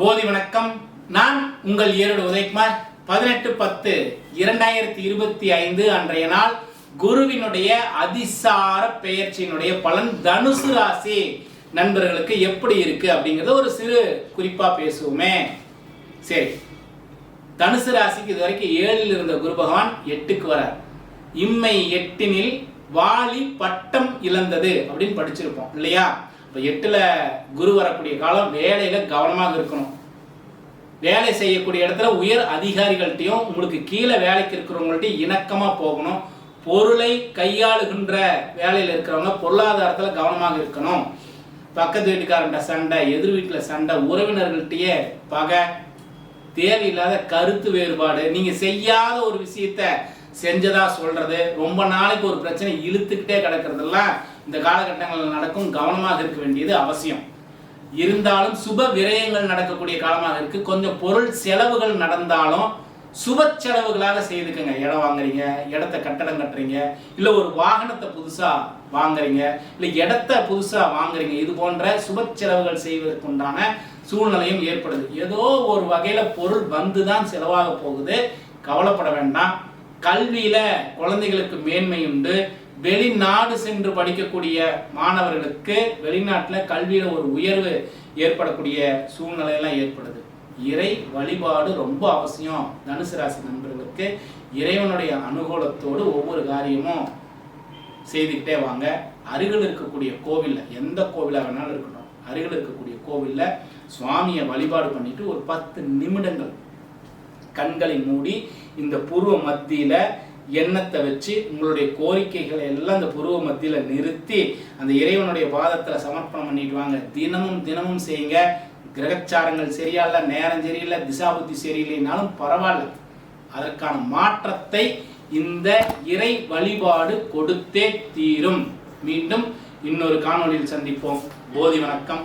போதி வணக்கம். நான் உங்கள் ஏரோடு உதயகுமார். பதினெட்டு பத்து இரண்டாயிரத்தி இருபத்தி ஐந்து அன்றைய நாள் குருவினுடைய அதிசார பெயர்ச்சியினுடைய பலன் தனுசு ராசி நண்பர்களுக்கு எப்படி இருக்கு அப்படிங்கறத ஒரு சிறு குறிப்பா பேசுவோமே. சரி. தனுசு ராசிக்கு இது வரைக்கும் ஏழில் இருந்த குரு பகவான் எட்டுக்கு வரார். இம்மை எட்டினில் வாலி பட்டம் இழந்தது அப்படின்னு படிச்சிருப்போம் இல்லையா? இப்போ எட்டில் குரு வரக்கூடிய காலம் வேலையில் கவனமாக இருக்கணும். வேலை செய்யக்கூடிய இடத்துல உயர் அதிகாரிகள்ட்டையும் உங்களுக்கு கீழே வேலைக்கு இருக்கிறவங்கள்ட்டையும் இணக்கமாக போகணும். பொருளை கையாளுகின்ற வேலையில் இருக்கிறவங்க பொருளாதாரத்தில் கவனமாக இருக்கணும். பக்கத்து வீட்டுக்காரன்ட்ட சண்டை எதிர் வீட்டில் சண்டை உறவினர்கள்ட்டையே பகை தேவையில்லாத கருத்து வேறுபாடு. நீங்கள் செய்யாத ஒரு விஷயத்த செஞ்சதா சொல்றது ரொம்ப நாளைக்கு ஒரு பிரச்சனை இழுத்துக்கிட்டே கிடக்கிறதெல்லாம் இந்த காலகட்டங்களில் நடக்கும் கவனமாக இருக்க வேண்டியது அவசியம். இருந்தாலும் சுப விரயங்கள் நடக்கக்கூடிய காலமாக இருக்கு. கொஞ்சம் பொருள் செலவுகள் நடந்தாலும் சுப செலவுகளாக செய்துக்கங்க. இடம் வாங்குறீங்க இடத்த கட்டடம் கட்டுறீங்க இல்ல ஒரு வாகனத்தை புதுசா வாங்குறீங்க இல்ல இடத்த புதுசா வாங்குறீங்க. இது போன்ற சுப செலவுகள் செய்வதற்குண்டான சூழ்நிலையும் ஏற்படுது. ஏதோ ஒரு வகையில பொருள் வந்து தான் செலவாக போகுது. கவலைப்பட வேண்டாம். கல்வியில குழந்தைகளுக்கு மேன்மை உண்டு. வெளிநாடு சென்று படிக்கக்கூடிய மாணவர்களுக்கு வெளிநாட்டில் கல்வியில ஒரு உயர்வு ஏற்படக்கூடிய சூழ்நிலை எல்லாம் ஏற்படுது. இறை வழிபாடு ரொம்ப அவசியம் தனுசு ராசி நண்பர்களுக்கு. இறைவனுடைய அனுகூலத்தோடு ஒவ்வொரு காரியமும் செய்துக்கிட்டே வாங்க. அருகில் இருக்கக்கூடிய கோவிலில் எந்த கோவிலாக வேணாலும் இருக்கட்டும். அருகில் இருக்கக்கூடிய கோவிலில் சுவாமியை வழிபாடு பண்ணிட்டு ஒரு பத்து நிமிடங்கள் கண்களை மூடி இந்த புருவ மத்தியில எண்ணத்தை வச்சு உங்களுடைய கோரிக்கைகளை எல்லாம் அந்த புருவ மத்தியில நிறுத்தி அந்த இறைவனுடைய பாதத்துல சமர்ப்பணம் பண்ணிட்டு வாங்க. தினமும் தினமும் செய்யுங்க. கிரகச்சாரங்கள் சரியா நேரம் சரியில்லை திசாபுத்தி சரியில்லைனாலும் பரவாயில்ல. அதற்கான மாற்றத்தை இந்த இறை வழிபாடு கொடுத்தே தீரும். மீண்டும் இன்னொரு காணொளியில் சந்திப்போம். போதி வணக்கம்.